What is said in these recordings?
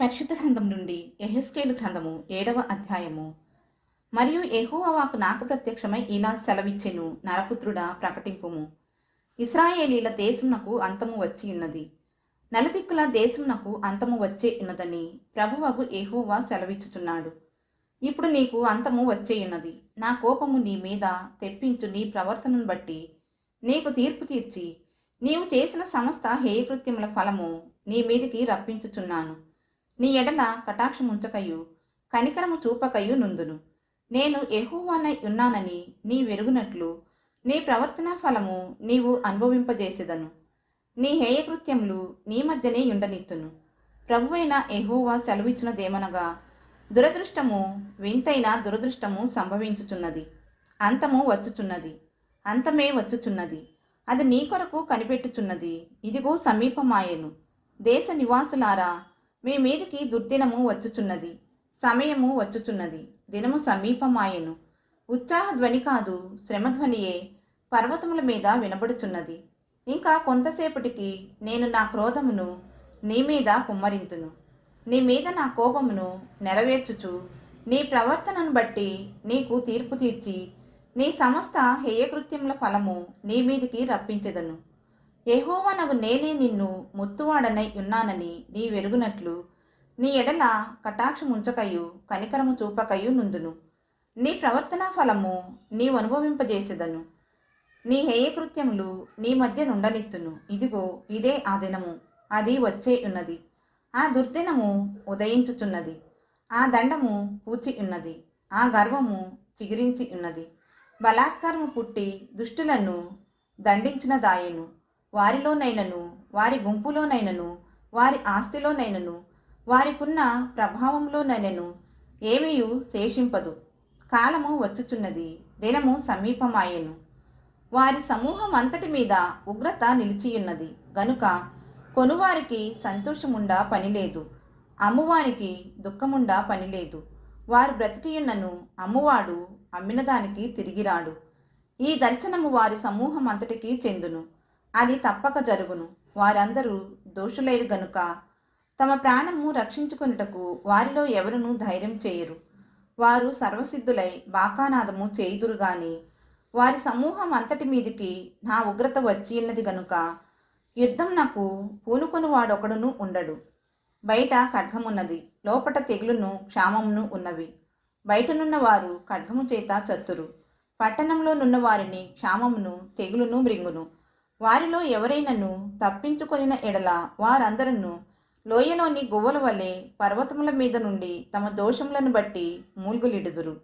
పరిశుద్ధ గ్రంథం నుండి ఎహెస్కేలు గ్రంథము ఏడవ అధ్యాయము. మరియు ఎహోవాకు నాకు ప్రత్యక్షమై ఇలా సెలవిచ్చెను నరపుత్రుడా ప్రకటింపుము. ఇస్రాయేలీల దేశమునకు అంతము వచ్చి ఉన్నది. నలుదిక్కుల దేశమునకు అంతము వచ్చే ఉన్నదని ప్రభువగు ఎహోవా సెలవిచ్చుచున్నాడు. ఇప్పుడు నీకు అంతము వచ్చేయున్నది నా కోపము నీ మీద తెప్పించు నీ ప్రవర్తనను బట్టి నీకు తీర్పు తీర్చి నీవు చేసిన సమస్త హేయకృత్యముల ఫలము నీ మీదికి రప్పించుచున్నాను. నీ ఎడల కటాక్షముంచకయు కనికరము చూపకయు నుందును. నేను ఎహూవానై ఉన్నానని నీ వెరుగునట్లు నీ ప్రవర్తన ఫలము నీవు అనుభవింపజేసేదను. నీ హేయకృత్యములు నీ మధ్యనే ఉండనిత్తును. ప్రభువైన ఎహోవా సెలవిచ్చినదేమనగా దురదృష్టము వింతైన దురదృష్టము సంభవించుచున్నది. అంతము వచ్చుచున్నది. అంతమే వచ్చుచున్నది. అది నీ కొరకు కనిపెట్టుచున్నది. ఇదిగో సమీపమాయను. దేశ నివాసులారా మీ మీదికి దుర్దినము వచ్చుచున్నది సమయము వచ్చుచున్నది దినము సమీపమాయెను. ఉత్సాహ ధ్వని కాదు శ్రమధ్వనియే పర్వతముల మీద వినబడుచున్నది. ఇంకా కొంతసేపటికి నేను నా క్రోధమును నీ మీద కుమ్మరింతును. నీ మీద నా కోపమును నెరవేర్చుచు నీ ప్రవర్తనను బట్టి నీకు తీర్పు తీర్చి నీ సమస్త హేయకృత్యముల ఫలము నీ మీదికి రప్పించెదను. యెహోవానగు నేనే నిన్ను మొత్తువాడనై ఉన్నానని నీ వెలుగునట్లు. నీ ఎడల కటాక్షముంచకయు కనికరము చూపకయు నుందును. నీ ప్రవర్తన ఫలము నీవు అనుభవింపజేసేదను. నీ హేయకృత్యములు నీ మధ్య నుండనిత్తును. ఇదిగో ఇదే ఆ దినము. అది వచ్చే ఉన్నది. ఆ దుర్దినము ఉదయించుచున్నది. ఆ దండము పూచి ఉన్నది. ఆ గర్వము చిగిరించి ఉన్నది. బలాత్కారము పుట్టి దుష్టులను దండించిన దాయను వారిలోనైనను వారి గుంపులోనైనను వారి ఆస్తిలోనైనను వారికున్న ప్రభావంలోనైనను ఏమీయు శేషింపదు. కాలము వచ్చుచున్నది దినము సమీపమాయెను. వారి సమూహం అంతటి మీద ఉగ్రత నిలిచియున్నది. గనుక కొనువారికి సంతోషముండా పనిలేదు అమ్మువానికి దుఃఖముండా పనిలేదు. వారు బ్రతికియున్నను అమ్మువాడు అమ్మినదానికి తిరిగిరాడు. ఈ దర్శనము వారి సమూహం అంతటికి చెందును. అది తప్పక జరుగును. వారందరూ దోషులేరు గనుక తమ ప్రాణము రక్షించుకొనుటకు వారిలో ఎవరునూ ధైర్యం చేయరు. వారు సర్వసిద్ధులై బాకానాదము చేయుదురు గాని వారి సమూహం అంతటి మీదికి నా ఉగ్రత వచ్చి ఉన్నది గనుక యుద్ధం నాకు పూనుకొని వాడొకడును ఉండడు. బయట ఖడ్గమున్నది లోపట తెగులును క్షామమును ఉన్నవి. బయటనున్న వారు ఖడ్గము చేత చత్తురు. పట్టణంలో నున్న వారిని క్షామమును తెగులును మృంగును. వారిలో ఎవరైనను తప్పించుకొనిన ఎడల వారందరూ లోయలోని గువ్వల వలె పర్వతముల మీద నుండి తమ దోషములను బట్టి మూల్గులిడుదురు.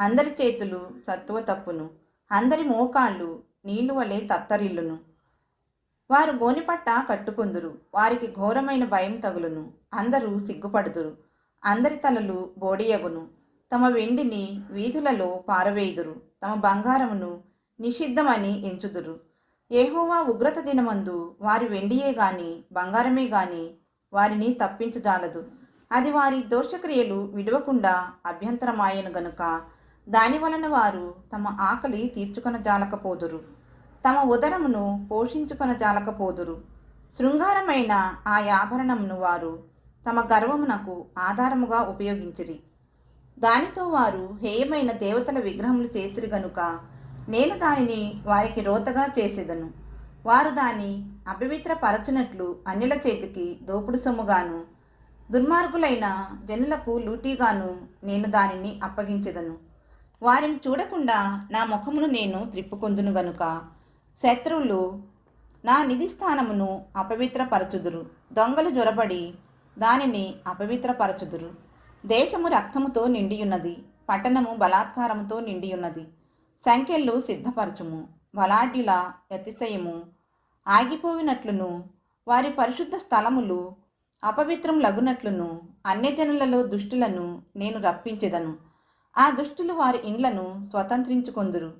అందరి చేతులు సత్తువ తప్పును. అందరి మోకాళ్ళు నీళ్ళు వలె తత్తరిల్లును. వారు గోనిపట్ట కట్టుకొందురు. వారికి ఘోరమైన భయం తగులును. అందరూ సిగ్గుపడుదురు. అందరి తలలు బోడియగును. తమ వెండిని వీధులలో పారవేయుదురు. తమ బంగారమును నిషిద్ధమని ఎంచుదురు. ఏహోవా ఉగ్రత దినమందు వారి వెండియే గాని బంగారమే గాని వారిని తప్పించజాలదు. అది వారి దోషక్రియలు విడవకుండా అభ్యంతరమాయను గనుక దాని వలన వారు తమ ఆకలి తీర్చుకొన జాలకపోదురు తమ ఉదరమును పోషించుకొన జాలకపోదురు శృంగారమైన ఆ ఆభరణమును వారు తమ గర్వమునకు ఆధారముగా ఉపయోగించిరి. దానితో వారు హేయమైన దేవతల విగ్రహములు చేసిరి గనుక నేను దానిని వారికి రోతగా చేసేదను. వారు దాని అపవిత్రపరచునట్లు అన్యుల చేతికి దోపుడు సొమ్ముగాను దుర్మార్గులైన జనులకు లూటీగాను నేను దానిని అప్పగించెదను. వారిని చూడకుండా నా ముఖమును నేను త్రిప్పుకొందును గనుక శత్రువులు నా నిధి స్థానమును అపవిత్రపరచుదురు. దొంగలు జొరబడి దానిని అపవిత్రపరచుదురు. దేశము రక్తముతో నిండియున్నది పట్టణము బలాత్కారముతో నిండియున్నది. సంఖ్యలు సిద్ధపరచుము వలాడ్యుల అతిశయము ఆగిపోయినట్లును వారి పరిశుద్ధ స్థలములు అపవిత్రం లగునట్లును అన్యజనులలో దుష్టులను నేను రప్పించెదను. ఆ దుష్టులు వారి ఇండ్లను స్వతంత్రించుకొందురు.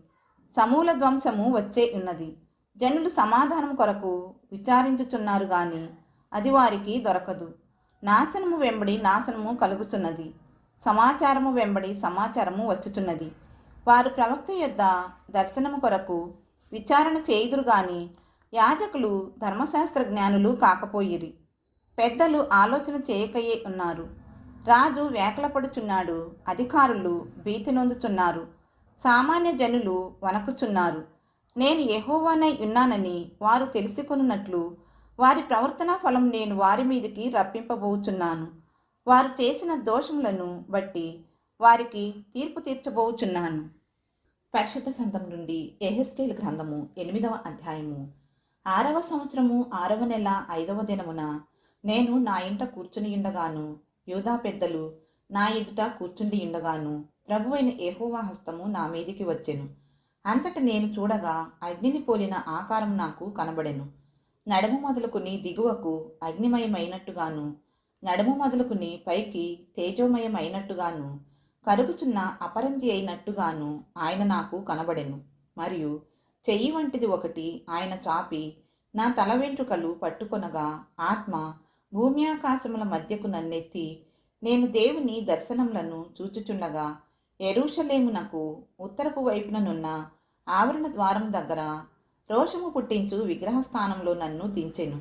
సమూల ధ్వంసము వచ్చే ఉన్నది. జనులు సమాధానం కొరకు విచారించుచున్నారు గాని అది వారికి దొరకదు. నాశనము వెంబడి నాశనము కలుగుచున్నది. సమాచారము వెంబడి సమాచారము వచ్చుచున్నది. వారు ప్రవక్త యొద్ద దర్శనము కొరకు విచారణ చేయుదురు గాని యాజకులు ధర్మశాస్త్ర జ్ఞానులు కాకపోయిరి. పెద్దలు ఆలోచన చేయకయే ఉన్నారు. రాజు వేకలపడుచున్నాడు అధికారులు భీతి నొందుచున్నారు. సామాన్య జనులు వణకుచున్నారు. నేను ఎహోవానై ఉన్నానని వారు తెలుసుకొనున్నట్లు వారి ప్రవర్తన ఫలం నేను వారి మీదకి రప్పింపబోచున్నాను. వారు చేసిన దోషములను బట్టి వారికి తీర్పు తీర్చబోచున్నాను. పరిశుద్ధ గ్రంథం నుండి ఎహెస్కేల్ గ్రంథము ఎనిమిదవ అధ్యాయము. ఆరవ సంవత్సరము ఆరవ నెల ఐదవ దినమున నేను నా ఇంట కూర్చుని ఉండగాను యూదా పెద్దలు నా ఎదుట కూర్చుండి ఉండగాను ప్రభు అయిన ఏహోవా హస్తము నా మీదికి వచ్చెను. అంతట నేను చూడగా అగ్నిని పోలిన ఆకారం నాకు కనబడెను. నడుము మొదలుకుని దిగువకు అగ్నిమయమైనట్టుగాను నడుము మొదలుకుని పైకి తేజోమయమైనట్టుగాను కరుగుచున్న అపరంజి అయినట్టుగాను ఆయన నాకు కనబడెను. మరియు చెయ్యి వంటిది ఒకటి ఆయన చాపి నా తల వెంట్రుకలు పట్టుకొనగా ఆత్మ భూమి ఆకాశముల మధ్యకు నన్నెత్తి నేను దేవుని దర్శనములను చూచుచుండగా ఎరుషలేమునకు ఉత్తరపు వైపుననున్న ఆవరణ ద్వారం దగ్గర రోషము పుట్టించు విగ్రహ స్థానంలో నన్ను దించెను.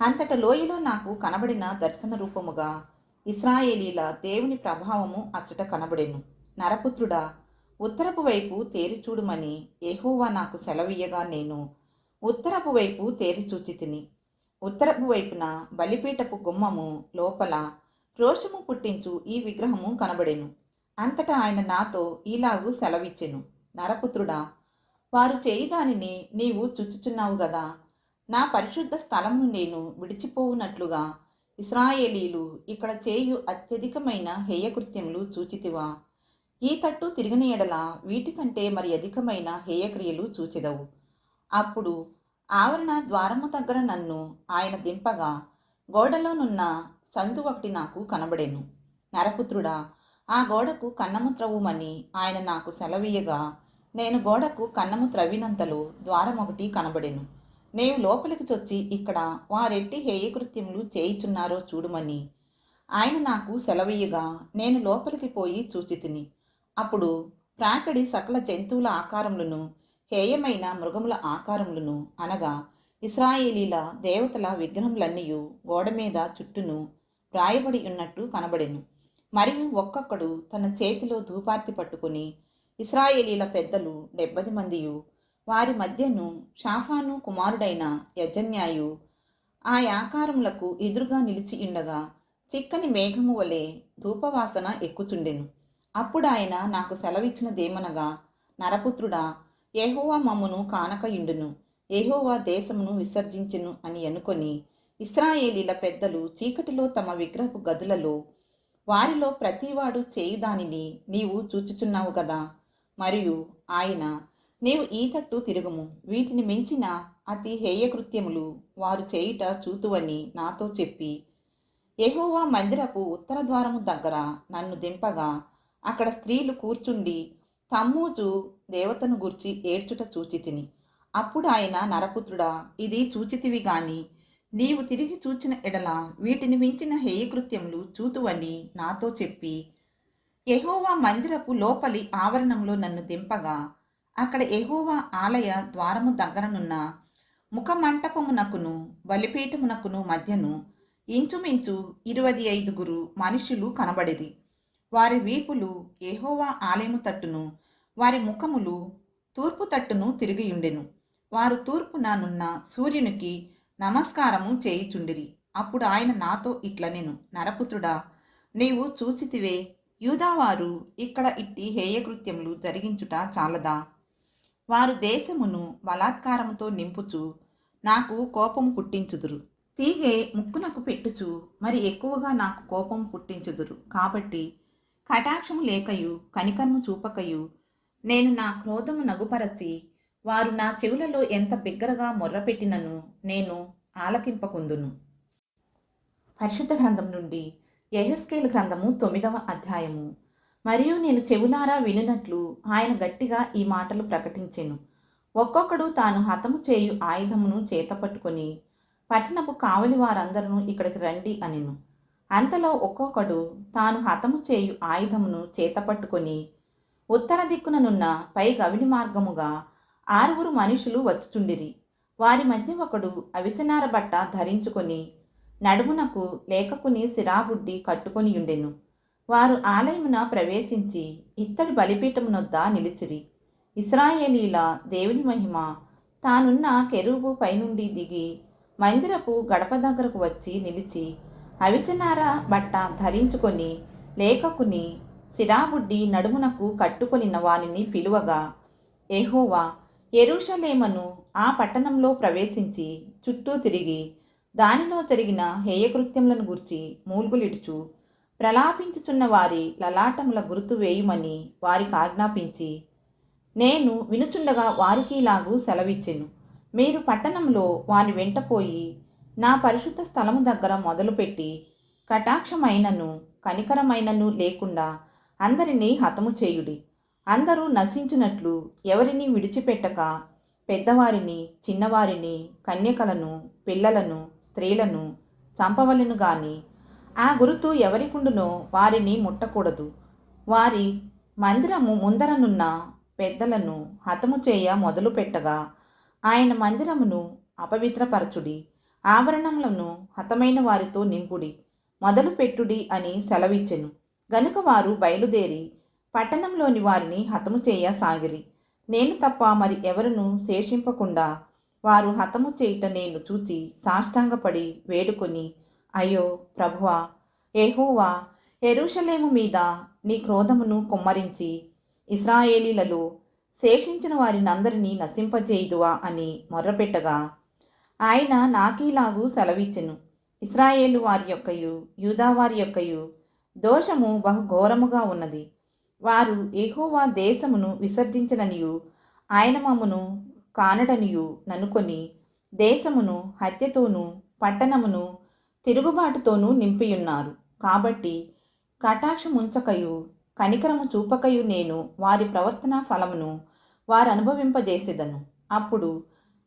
అంతట లోయలో నాకు కనబడిన దర్శన రూపముగా ఇస్రాయేలీల దేవుని ప్రభావము అచ్చట కనబడెను. నరపుత్రుడా ఉత్తరపు వైపు తేరి చూడుమని ఏహోవా నాకు సెలవీయగా నేను ఉత్తరపు వైపు తేరి చూచి తిని ఉత్తరపు వైపున బలిపీటపు గుమ్మము లోపల రోషము పుట్టించు ఈ విగ్రహము కనబడెను. అంతటా ఆయన నాతో ఈలాగు సెలవిచ్చెను. నరపుత్రుడా వారు చేయి దానిని నీవు చుచ్చుచున్నావు గదా నా పరిశుద్ధ స్థలమును నేను విడిచిపోవునట్లుగా ఇస్రాయేలీలు ఇక్కడ చేయు అత్యధికమైన హేయకృత్యములు చూచితివా? ఈ తట్టు తిరిగిన ఎడల వీటికంటే మరి అధికమైన హేయక్రియలు చూచెదవు. అప్పుడు ఆవరణ ద్వారము దగ్గర నన్ను ఆయన దింపగా గోడలోనున్న సందు ఒకటి నాకు కనబడెను. నరపుత్రుడా ఆ గోడకు కన్నము త్రవ్వుమని ఆయన నాకు సెలవీయగా నేను గోడకు కన్నము త్రవ్వినంతలో ద్వారం ఒకటి కనబడెను. నేను లోపలికి చొచ్చి ఇక్కడ వారెట్టి హేయకృత్యములు చేయుచున్నారో చూడుమని. ఆయన నాకు సెలవీయగా నేను లోపలికి పోయి చూచితిని. అప్పుడు ప్రాకడి సకల జంతువుల ఆకారములను హేయమైన మృగముల ఆకారములను అనగా ఇస్రాయేలీల దేవతల విగ్రహములన్నీ గోడ మీద చుట్టూను వ్రాయబడి ఉన్నట్టు కనబడెను. మరియు ఒక్కొక్కడు తన చేతిలో ధూపార్తి పట్టుకుని ఇస్రాయేలీల పెద్దలు డెబ్బది మందియు వారి మధ్యను షాఫాను కుమారుడైన యజన్యాయు ఆ ఆకారములకు ఎదురుగా నిలిచి ఉండగా చిక్కని మేఘము వలె ధూపవాసన ఎక్కుచుండెను. అప్పుడు ఆయన నాకు సెలవిచ్చినదేమనగా నరపుత్రుడా ఏహోవా మమ్మును కానక ఇండును ఏహోవా దేశమును విసర్జించెను అని అనుకొని ఇస్రాయేలీల పెద్దలు చీకటిలో తమ విగ్రహపు గదులలో వారిలో ప్రతివాడు చేయుదానిని నీవు చూచుచున్నావు కదా మరియు ఆయన నీవు ఈతట్టు తిరుగుము. వీటిని మించిన అతి హేయకృత్యములు వారు చేయుట చూతువని నాతో చెప్పి ఎహోవా మందిరపు ఉత్తర ద్వారము దగ్గర నన్ను దింపగా అక్కడ స్త్రీలు కూర్చుండి తమ్మూజు దేవతను గుర్చి ఏడ్చుట చూచితిని. అప్పుడు ఆయన నరపుత్రుడా ఇది చూచితివి గాని నీవు తిరిగి చూచిన ఎడల వీటిని మించిన హేయకృత్యములు చూతువని నాతో చెప్పి ఎహోవా మందిరపు లోపలి ఆవరణంలో నన్ను దింపగా అక్కడ ఎహోవా ఆలయ ద్వారము దగ్గరనున్న ముఖమంటపమునకును బలిపీఠమునకును మధ్యను ఇంచుమించు ఇరువది ఐదుగురు మనుషులు కనబడిరి. వారి వీపులు ఎహోవా ఆలయము తట్టును వారి ముఖములు తూర్పు తట్టును తిరిగియుండెను. వారు తూర్పున నున్న సూర్యునికి నమస్కారము చేయుచుండిరి. అప్పుడు ఆయన నాతో ఇట్లనెను నరపుత్రుడా నీవు చూచితివే యూదావారు ఇక్కడ ఇట్టి హేయకృత్యములు జరిగించుట చాలదా? వారు దేశమును బలాత్కారముతో నింపుచు నాకు కోపం పుట్టించుదురు. తీగే ముక్కునకు పెట్టుచు మరి ఎక్కువగా నాకు కోపం పుట్టించుదురు. కాబట్టి కటాక్షము లేకయు కనికర్ము చూపకయు నేను నా క్రోధము నగుపరచి వారు నా చెవులలో ఎంత బిగ్గరగా మొర్రపెట్టినను నేను ఆలకింపకుందును. పరిశుద్ధ గ్రంథం నుండి యహస్కేల్ గ్రంథము తొమ్మిదవ అధ్యాయము. మరియు నేను చెవులారా వినినట్లు ఆయన గట్టిగా ఈ మాటలు ప్రకటించెను. ఒక్కొక్కడు తాను హతము చేయు ఆయుధమును చేతపట్టుకొని పట్టణపు కావలి వారందరూ ఇక్కడికి రండి అనెను. అంతలో ఒక్కొక్కడు తాను హతము చేయు ఆయుధమును చేతపట్టుకొని ఉత్తర దిక్కుననున్న పై గవిని మార్గముగా ఆరుగురు మనుషులు వచ్చుచుండిరి. వారి మధ్య ఒకడు అవిసనార బట్ట ధరించుకొని నడుమునకు లేఖకుని సిరాబుడ్డి కట్టుకొని ఉండెను వారు ఆలయమున ప్రవేశించి ఇత్తడి బలిపీఠమునొద్ద నిలిచిరి. ఇస్రాయేలీల దేవుని మహిమ తానున్న కెరూబు పైనుండి దిగి మందిరపు గడప దగ్గరకు వచ్చి నిలిచి అవిచనార బట్ట ధరించుకొని లేఖకుని సిరాబుడ్డి నడుమునకు కట్టుకొనిన వానిని పిలువగా ఎహోవా ఎరుషలేమను ఆ పట్టణంలో ప్రవేశించి చుట్టూ తిరిగి దానిలో జరిగిన హేయకృత్యములను గూర్చి మూల్గులిడుచు. ప్రలాపించుచున్న వారి లలాటముల గుర్తు వేయుమని వారికి ఆజ్ఞాపించి నేను వినుచుండగా వారికి ఇలాగూ సెలవిచ్చెను. మీరు పట్టణంలో వారి వెంటపోయి నా పరిశుద్ధ స్థలము దగ్గర మొదలుపెట్టి కటాక్షమైనను కనికరమైనను లేకుండా అందరినీ హతము చేయుడి. అందరూ నశించినట్లు ఎవరిని విడిచిపెట్టక పెద్దవారిని చిన్నవారిని కన్యకలను పిల్లలను స్త్రీలను చంపవలను గాని ఆ గురుతు ఎవరికుండునో వారిని ముట్టకూడదు. వారి మందిరము ముందరనున్న పెద్దలను హతము చేయ మొదలు పెట్టగా ఆయన మందిరమును అపవిత్రపరచుడి ఆభరణములను హతమైన వారితో నింపుడి మొదలుపెట్టుడి అని సెలవిచ్చెను. గనుక వారు బయలుదేరి పట్టణంలోని వారిని హతము చేయ సాగిరి. నేను తప్ప మరి ఎవరును శేషింపకుండా వారు హతము చేయుట నేను చూచి సాష్టాంగపడి వేడుకొని అయ్యో ప్రభువా ఏహోవా ఎరుషలేము మీద నీ క్రోధమును కుమ్మరించి ఇస్రాయేలీలలో శేషించిన వారినందరినీ నశింపజేయుదువా అని మొర్రపెట్టగా ఆయన నాకీలాగూ సెలవిచ్చెను. ఇస్రాయేలు వారి యొక్కయు యూదా వారి యొక్కయు దోషము బహుఘోరముగా ఉన్నది. వారు ఎహోవా దేశమును విసర్జించననియు ఆయన మమ్మను కానడనియు ననుకొని దేశమును హత్యతోనూ పట్టణమును తిరుగుబాటుతోనూ నింపియున్నారు. కాబట్టి కటాక్షముంచకయు కనికరము చూపకయు నేను వారి ప్రవర్తన ఫలమును వారు అనుభవింపజేసేదను అప్పుడు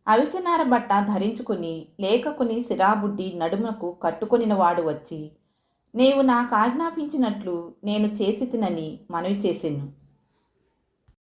అవిసనార బట్ట ధరించుకుని లేఖకుని సిరాబుడ్డి నడుమునకు కట్టుకొనిన వాడు వచ్చి నీవు నాకు ఆజ్ఞాపించినట్లు నేను చేసి తినని మనవి చేసెను.